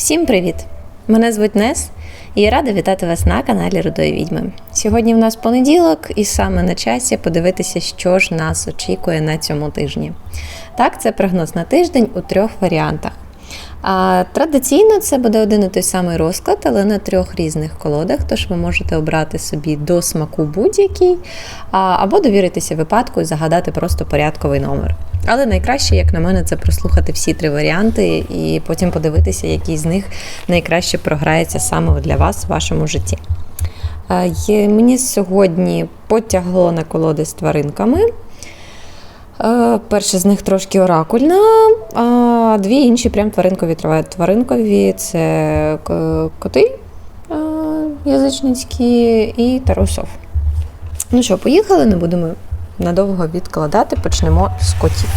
Всім привіт! Мене звуть Нес, і я рада вітати вас на каналі Рудої Відьми. Сьогодні в нас понеділок, і саме на часі подивитися, що ж нас очікує на цьому тижні. Так, це прогноз на тиждень у трьох варіантах. А, Традиційно це буде один і той самий розклад, але на трьох різних колодах, тож ви можете обрати собі до смаку будь-який, або довіритися випадку і загадати просто порядковий номер. Але найкраще, як на мене, це прослухати всі три варіанти і потім подивитися, який з них найкраще програється саме для вас в вашому житті. Е, Мені сьогодні потягло на колоди з тваринками. Е, Перша з них трошки оракульна, а дві інші прям тваринкові. Тваринкові це коти е, язичницькі і таросов. Ну що, поїхали, не будемо надовго відкладати, почнемо з котів.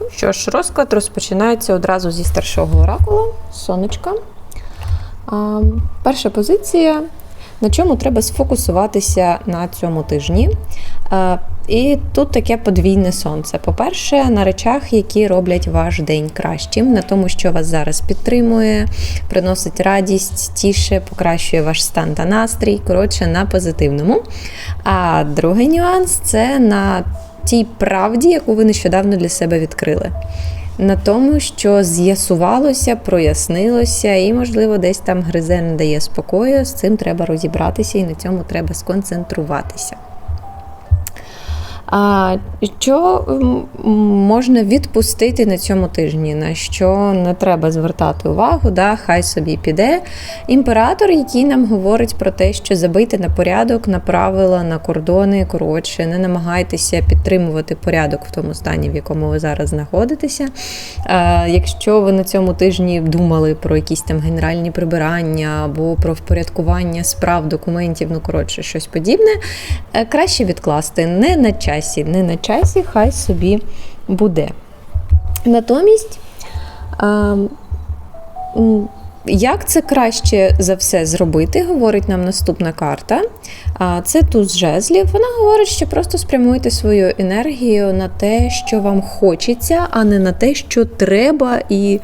Ну що ж, розклад розпочинається одразу зі старшого оракула, сонечка. А, перша позиція на чому треба сфокусуватися на цьому тижні. І тут таке подвійне сонце. По-перше, на речах, які роблять ваш день кращим, на тому, що вас зараз підтримує, приносить радість, тіше, покращує ваш стан та настрій. Коротше, на позитивному. А другий нюанс це на тій правді, яку ви нещодавно для себе відкрили на тому, що з'ясувалося, прояснилося, і, можливо, десь там гризе не дає спокою. З цим треба розібратися і на цьому треба сконцентруватися. А що можна відпустити на цьому тижні, на що не треба звертати увагу, да, хай собі піде. Імператор, який нам говорить про те, що забийте на порядок, на правила, на кордони, коротше, не намагайтеся підтримувати порядок в тому стані, в якому ви зараз знаходитеся. Якщо ви на цьому тижні думали про якісь там генеральні прибирання або про впорядкування справ, документів, ну коротше, щось подібне, е, краще відкласти не на часі, не на часі, хай собі буде. Натомість, як це краще за все зробити, говорить нам наступна карта. Це туз жезлів. Вона говорить, що просто спрямуйте свою енергію на те, що вам хочеться, а не на те, що треба і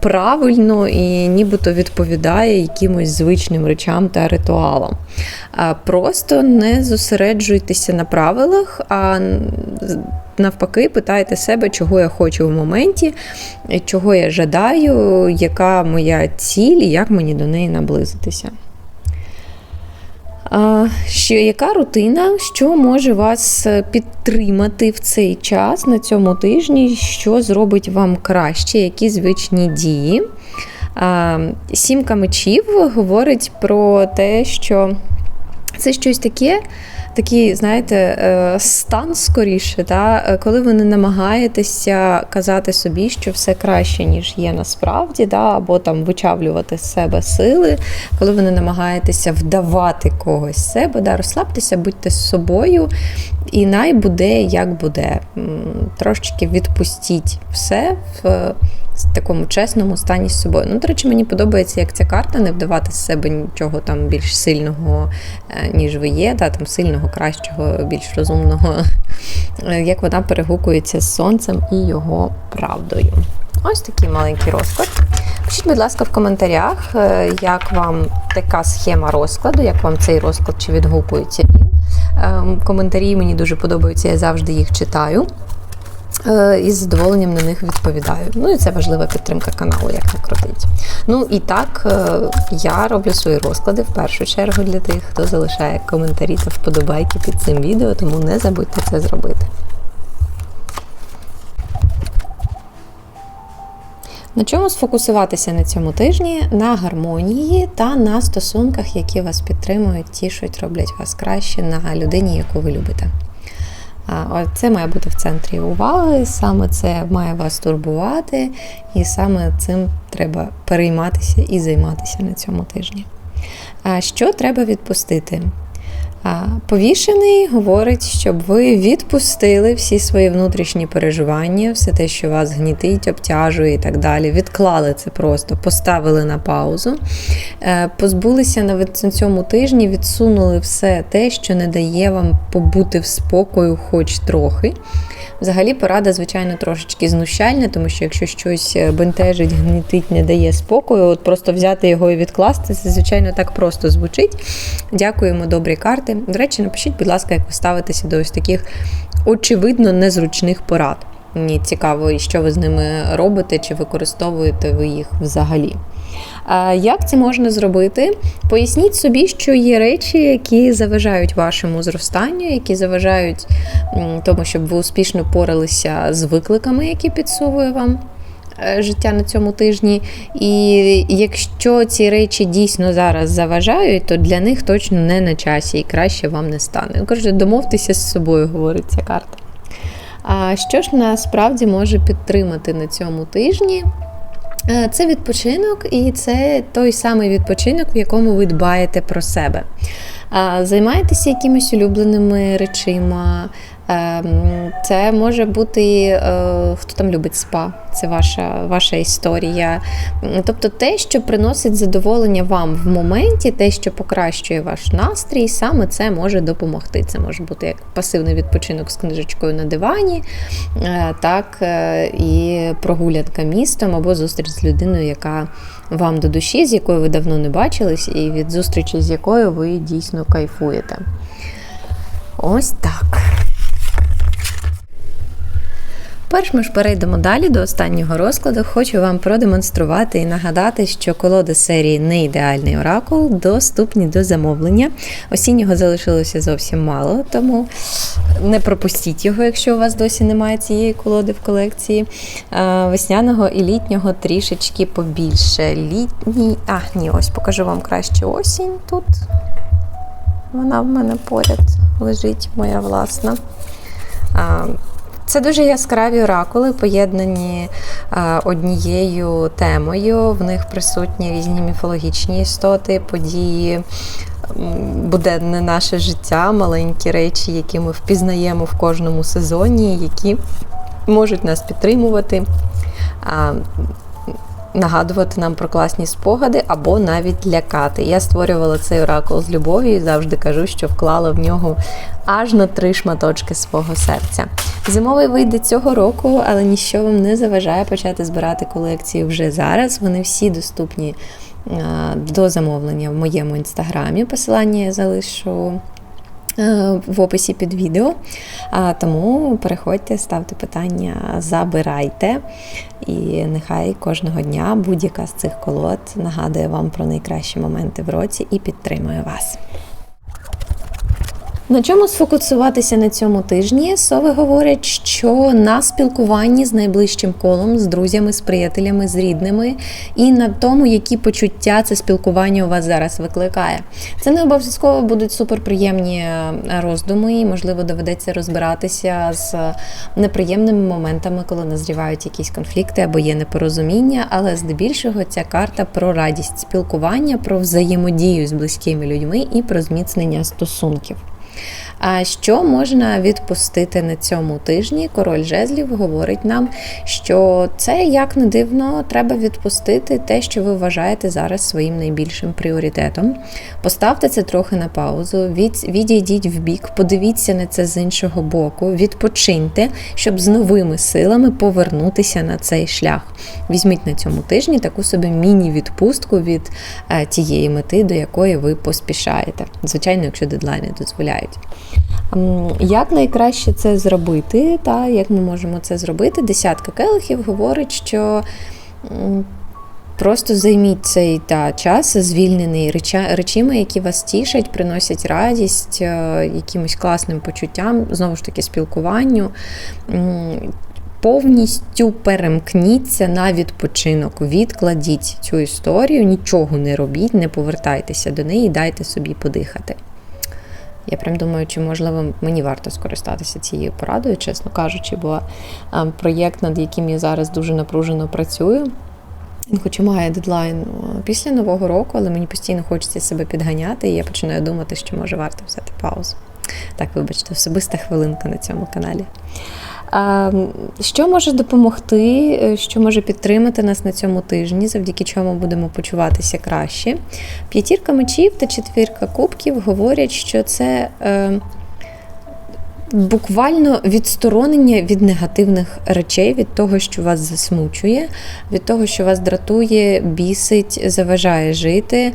правильно і нібито відповідає якимось звичним речам та ритуалам. Просто не зосереджуйтеся на правилах, а навпаки, питайте себе, чого я хочу в моменті, чого я жадаю, яка моя ціль і як мені до неї наблизитися. Що, яка рутина, що може вас підтримати в цей час на цьому тижні, що зробить вам краще, які звичні дії? Сімка мечів говорить про те, що це щось таке, такий, знаєте, е, стан скоріше, та, е, коли ви не намагаєтеся казати собі, що все краще, ніж є насправді, да, або там вичавлювати з себе сили, коли ви не намагаєтеся вдавати когось себе, да, розслабтеся, будьте з собою, і най буде, як буде. Трошечки відпустіть все в такому чесному стані з собою. Ну, до речі, мені подобається, як ця карта, не вдавати з себе нічого там більш сильного, е, ніж ви є, та, там сильного, кращого, більш розумного, е, як вона перегукується з сонцем і його правдою. Ось такий маленький розклад. Пишіть, будь ласка, в коментарях, е, як вам така схема розкладу, як вам цей розклад чи відгукується він. Ем, Коментарі мені дуже подобаються, я завжди їх читаю. Е, І з задоволенням на них відповідаю. Ну і це важлива підтримка каналу, як не крутить. Ну і так, е, я роблю свої розклади в першу чергу для тих, хто залишає коментарі та вподобайки під цим відео, тому не забудьте це зробити. На чому сфокусуватися на цьому тижні? На гармонії та на стосунках, які вас підтримують, тішуть, роблять вас краще на людині, яку ви любите. Це має бути в центрі уваги, саме це має вас турбувати, і саме цим треба перейматися і займатися на цьому тижні. Що треба відпустити? Повішений говорить, щоб ви відпустили всі свої внутрішні переживання, все те, що вас гнітить, обтяжує і так далі. Відклали це просто, поставили на паузу, Е, позбулися навіть на цьому тижні, відсунули все те, що не дає вам побути в спокою, хоч трохи. Взагалі, порада, звичайно, трошечки знущальна, тому що якщо щось е, бентежить, гнітить, не дає спокою, от просто взяти його і відкласти, це, звичайно, так просто звучить. Дякуємо, добрі карти. До речі, напишіть, будь ласка, як ви ставитеся до ось таких очевидно незручних порад. Мені цікаво, що ви з ними робите, чи використовуєте ви їх взагалі. Як це можна зробити? Поясніть собі, що є речі, які заважають вашому зростанню, які заважають тому, щоб ви успішно поралися з викликами, які підсовує вам. Е, життя на цьому тижні, і якщо ці речі дійсно зараз заважають, то для них точно не на часі і краще вам не стане. Коротше, домовтеся з собою, говорить ця карта. А що ж насправді може підтримати на цьому тижні? Е, це відпочинок, і це той самий відпочинок, в якому ви дбаєте про себе. Займаєтеся якимись улюбленими речима, це може бути е, хто там любить спа, це ваша ваша історія. Тобто те, що приносить задоволення вам в моменті, те, що покращує ваш настрій, саме це може допомогти. Це може бути як пасивний відпочинок з книжечкою на дивані, е, так е, і прогулянка містом або зустріч з людиною, яка вам до душі, з якою ви давно не бачились, і від зустрічі з якою ви дійсно кайфуєте. Ось так. Перш ми ж перейдемо далі до останнього розкладу, хочу вам продемонструвати і нагадати, що колоди серії Неідеальний оракул доступні до замовлення. Осіннього залишилося зовсім мало, тому не пропустіть його, якщо у вас досі немає цієї колоди в колекції. Весняного і літнього трішечки побільше. Літній, а, ні, ось покажу вам краще осінь тут. Вона в мене поряд лежить, моя власна. Це дуже яскраві оракули, поєднані однією темою. В них присутні різні міфологічні істоти, події, буденне наше життя, маленькі речі, які ми впізнаємо в кожному сезоні, які можуть нас підтримувати нагадувати нам про класні спогади або навіть лякати. Я створювала цей оракул з любов'ю і завжди кажу, що вклала в нього аж на три шматочки свого серця. Зимовий вийде цього року, але ніщо вам не заважає почати збирати колекцію вже зараз. Вони всі доступні до замовлення в моєму інстаграмі. Посилання я залишу. Е, в описі під відео. Тому переходьте, ставте питання, забирайте. І нехай кожного дня будь-яка з цих колод нагадує вам про найкращі моменти в році і підтримує вас. На чому сфокусуватися на цьому тижні? Сови говорять, що на спілкуванні з найближчим колом, з друзями, з приятелями, з рідними, і на тому, які почуття це спілкування у вас зараз викликає. Це не обов'язково будуть суперприємні е, роздуми, і, можливо, доведеться розбиратися з неприємними моментами, коли назрівають якісь конфлікти або є непорозуміння, але здебільшого ця карта про радість спілкування, про взаємодію з близькими людьми і про зміцнення стосунків. А що можна відпустити на цьому тижні? Король жезлів говорить нам, що це як не дивно, треба відпустити те, що ви вважаєте зараз своїм найбільшим пріоритетом. Поставте це трохи на паузу, від, відійдіть в бік, подивіться на це з іншого боку, відпочиньте, щоб з новими силами повернутися на цей шлях. Візьміть на цьому тижні таку собі міні-відпустку від е, тієї мети, до якої ви поспішаєте. Звичайно, якщо дедлайни дозволяють. Як найкраще це зробити, та як ми можемо це зробити? Десятка келихів говорить, що просто займіть цей та, час, звільнений речами, які вас тішать, приносять радість, е, якимось класним почуттям, знову ж таки, спілкуванню. Повністю перемкніться на відпочинок, відкладіть цю історію, нічого не робіть, не повертайтеся до неї, дайте собі подихати. Я прям думаю, чи можливо мені варто скористатися цією порадою, чесно кажучи, бо проєкт, над яким я зараз дуже напружено працюю. Він хоч і має дедлайн після нового року, але мені постійно хочеться себе підганяти, і я починаю думати, що може варто взяти паузу. Так, вибачте, особиста хвилинка на цьому каналі. Що може допомогти, е, що може підтримати нас на цьому тижні, завдяки чому будемо почуватися краще? П'ятірка мечів та четвірка кубків говорять, що це е, буквально відсторонення від негативних речей, від того, що вас засмучує, від того, що вас дратує, бісить, заважає жити.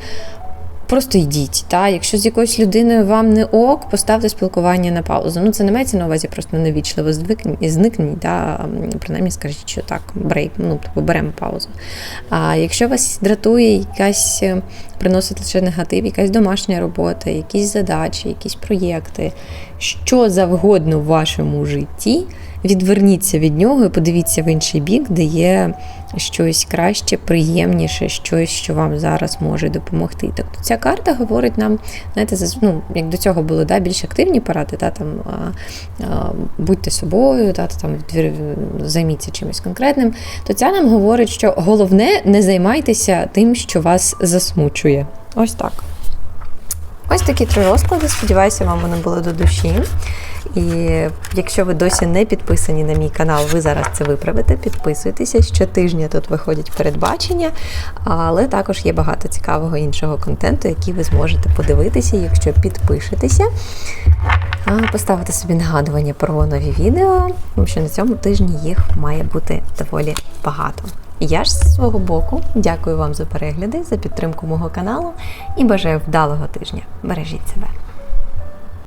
Просто йдіть. Та? Якщо з якоюсь людиною вам не ок, поставте спілкування на паузу. Ну, це не мається на увазі просто невічливо звикніть, зникніть, та? принаймні скажіть, що так, брейк, ну, тобто беремо паузу. А якщо вас дратує якась е, приносить лише негатив, якась домашня робота, якісь задачі, якісь проєкти, що завгодно в вашому житті, відверніться від нього і подивіться в інший бік, де є щось краще, приємніше, щось, що вам зараз може допомогти. Тобто ця карта говорить нам, знаєте, ну, як до цього були да, більш активні поради, та, там, а, а, будьте собою, та, там, займіться чимось конкретним, то ця нам говорить, що головне не займайтеся тим, що вас засмучує. Ось так. Ось такі три розклади. Сподіваюся, вам вони були до душі. І якщо ви досі не підписані на мій канал, ви зараз це виправите. Підписуйтеся. Щотижня тут виходять передбачення, але також є багато цікавого іншого контенту, який ви зможете подивитися, якщо підпишетеся. Поставити собі нагадування про нові відео, тому що на цьому тижні їх має бути доволі багато. Я ж з свого боку дякую вам за перегляди, за підтримку мого каналу і бажаю вдалого тижня. Бережіть себе.